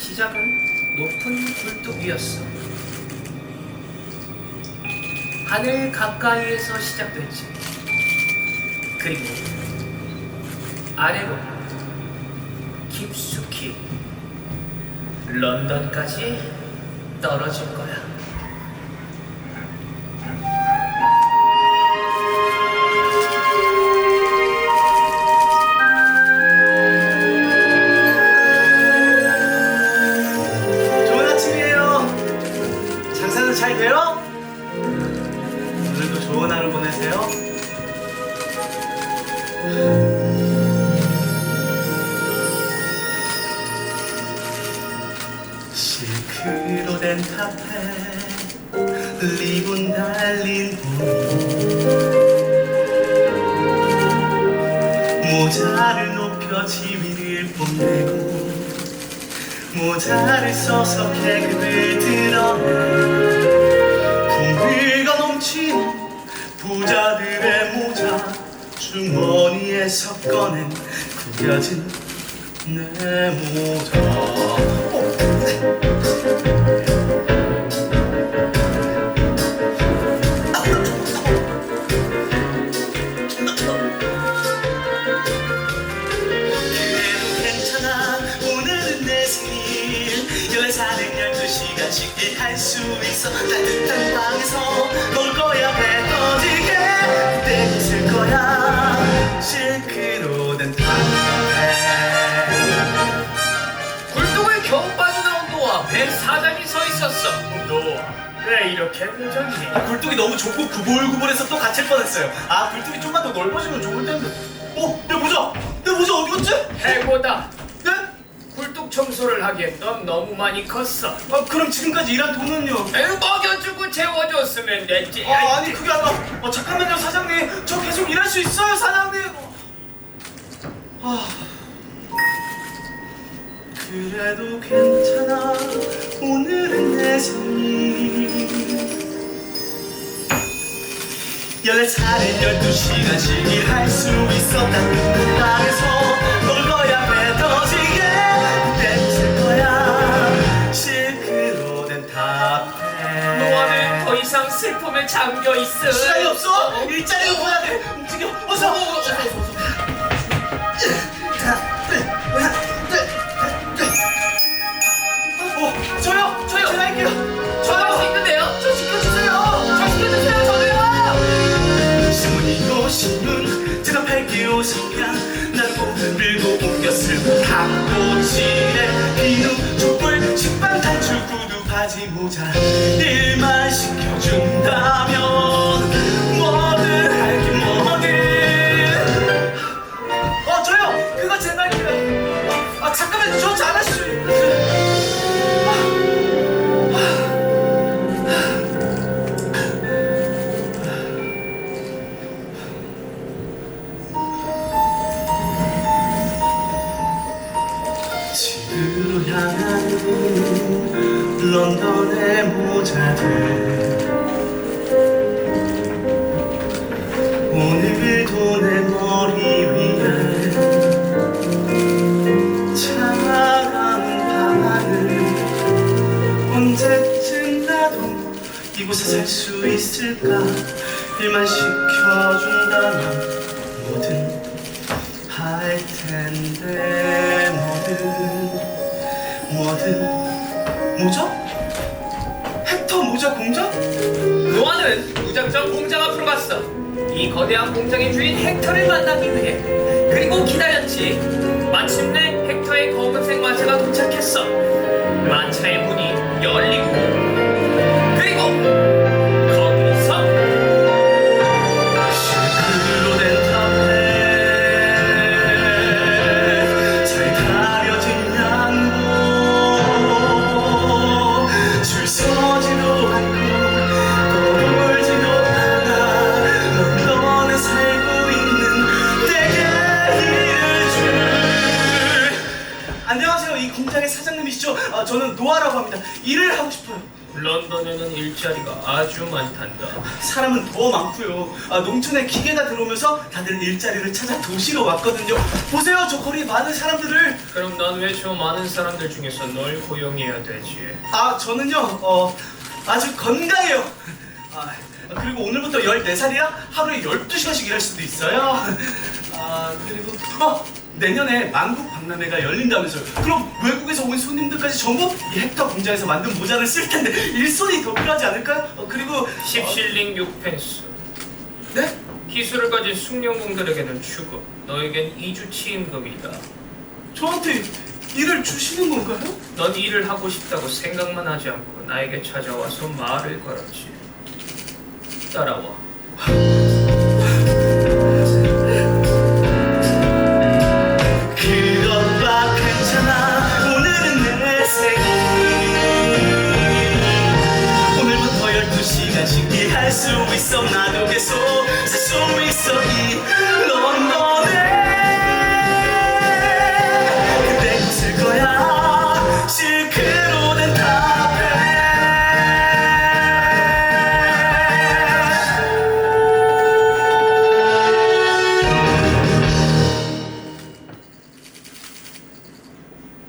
시작은 높은 굴뚝 위였어. 하늘 가까이에서 시작됐지. 그리고 아래로 깊숙이 런던까지 떨어질 거야. 돼요? 오늘도 좋은 하루 보내세요. 실크로 된 카페 리본 달린 봄 모자를 높여 지위를 뽐내고 모자를 써서 개그를 드러내 부자들의 모자 주머니에서 꺼낸 구겨진 내 모자. 어, 그래도 괜찮아. 오늘은 내 생일. 14살은 12시간씩 일할 수 있어. 따뜻한 방에서 놀 거야 그때 거야 실크로 된 굴뚝을 겨우 빠져나온 노아 배 사장이 서 있었어. 노아 왜 이렇게 무전이? 아, 굴뚝이 너무 좁고 구불구불해서 또 갇힐 뻔했어요 아 굴뚝이 좀만 더 넓어지면 좋을 텐데 어? 내 모자! 내 모자 어디 갔지? 해고다. 네? 굴뚝 청소를 하기엔 넌 너무 많이 컸어. 아 그럼 지금까지 일한 돈은요? 에휴 먹여주고 재워줬으면 됐지. 아 아니 그게 아니라 어, 잠깐만요 사장님. 저 계속 일할 수 있어요 사장님. 아. 그래도 괜찮아 오늘은 내 생일. 14살에 12시간씩 일할 수 있어 따뜻한 방에서 슬픔에 잠겨 있어. 시간이 없어. 일자리로 보야 돼 움직여. 어서. 어서 어서 어 저요? 저요. 제가 할게요. 저도 할수 있는데요. 저 시켜주세요. 저 시켜주세요. 저도요. 신문이요 신문 대답할게요 성냥 나고 밀고 옮겼을 각도지에 비누. 촛불 식빵 단추 구두 바지 모자. 일만 시 향하는 런던의 모자들. 오늘도 내 머리 위에 차가운 밤하늘 언제쯤 나도 이곳에 살 수 있을까? 일만 시 노아는 무작정 공장 앞으로 갔어. 이 거대한 공장의 주인 헥터를 만나기 위해. 그리고 기다렸지. 마침내 헥터의 검은색 마차가 도착했어. 마차의 문이 공장의 사장님이시죠? 아, 저는 노아라고 합니다. 일을 하고 싶어요. 런던에는 일자리가 아주 많단다. 사람은 더 많고요. 아, 농촌에 기계가 들어오면서 다들 일자리를 찾아 도시로 왔거든요. 보세요, 저 거리 많은 사람들을. 그럼 난 왜 저 많은 사람들 중에서 널 고용해야 되지? 아, 저는요, 어, 아주 건강해요. 아, 그리고 오늘부터 14살이라 하루에 12시간씩 일할 수도 있어요. 아, 그리고, 어, 내년에 만국 박람회가 열린다면서요. 그럼 외국에서 온 손님들까지 전부 이 헥터 공장에서 만든 모자를 쓸 텐데 일손이 더 필요하지 않을까요? 어, 그리고, 10실링 6펜스. 어, 네? 기술을 가진 숙련공들에게는 추급, 너에겐 2주 취임금이다. 저한테 일을 주시는 건가요? 넌 일을 하고 싶다고 생각만 하지 않고 나에게 찾아와서 말을 걸었지. 따라와. e são nada o que sou.